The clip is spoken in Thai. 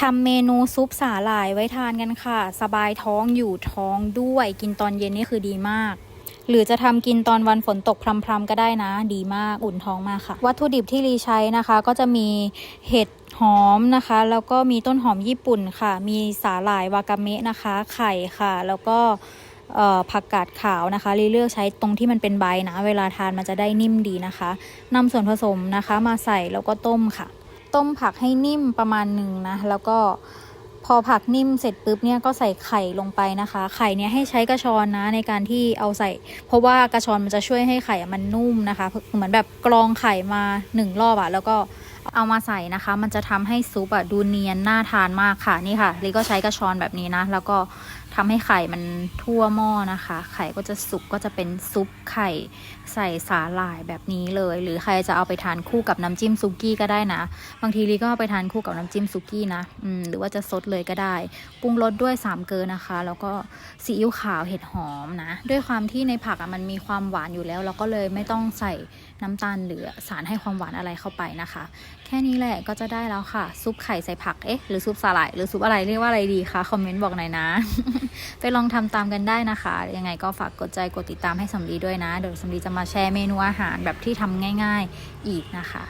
ทำเมนูซุปสาหร่ายไว้ทานกันค่ะ สบายท้องอยู่ท้องด้วยกินตอนเย็นนี่คือดีมาก หรือจะทำกินตอนวันฝนตกพรำๆก็ได้นะ ดีมากอุ่นท้องมากค่ะ วัตถุดิบที่รีใช้นะคะ ก็จะมีเห็ดหอมนะคะ แล้วก็มีต้นหอมญี่ปุ่นค่ะ มีสาหร่ายวากาเมะนะคะ ไข่ค่ะ แล้วก็ผักกาดขาวนะคะรีเลือกใช้ตรงที่มันเป็นใบนะ เวลาทานมันจะได้นิ่มดีนะคะนำส่วนผสมนะคะมาใส่แล้วก็ต้มค่ะ ต้มผักให้นิ่มประมาณหนึ่งนะ แล้วก็พอผักนิ่มเสร็จปุ๊บเนี่ยก็ใส่ไข่ลงไปนะคะ ไข่เนี่ยให้ใช้กระชอนนะในการที่เอาใส่ เพราะว่ากระชอนมันจะช่วยให้ไข่มันนุ่มนะคะ เหมือนแบบกรองไข่มาหนึ่งรอบอะแล้วก็เอามาใส่นะคะ มันจะทำให้ซุปอะดูเนียนน่าทานมากค่ะนี่ค่ะลิก็ใช้กระชอนแบบนี้นะ แล้วก็ ทำให้ไข่มันทั่วหม้อนะคะ ไข่ก็จะสุกก็จะเป็นซุปไข่ใส่สาหร่ายแบบนี้เลย หรือใครจะเอาไปทานคู่กับน้ำจิ้มซุกี้ก็ได้นะ บางทีลิก็เอาไปทานคู่กับน้ำจิ้มซุกี้นะอืมหรือว่าจะซดเลยก็ได้ ปรุงรสด้วย 3 เกลือนะคะ แล้วก็ซีอิ๊วขาวเห็ดหอมนะ ด้วยความที่ในผักอะมันมีความหวานอยู่แล้ว เราก็เลยไม่ต้องใส่น้ำตาลหรือสารให้ความหวานอะไรเข้าไปนะคะ แค่นี้แหละก็จะได้แล้วค่ะ ซุปไข่ใส่ผักเอ๊ะหรือซุปสาหร่ายหรือซุปอะไรเรียกว่าอะไรดีคะคอมเมนต์บอกหน่อยนะไปลองทำตามกันได้นะคะ ยังไงก็ฝากกดใจกดติดตามให้สำลีด้วยนะ เดี๋ยวสำลีจะมาแชร์เมนูอาหารแบบที่ทำง่าย ๆ อีกนะคะ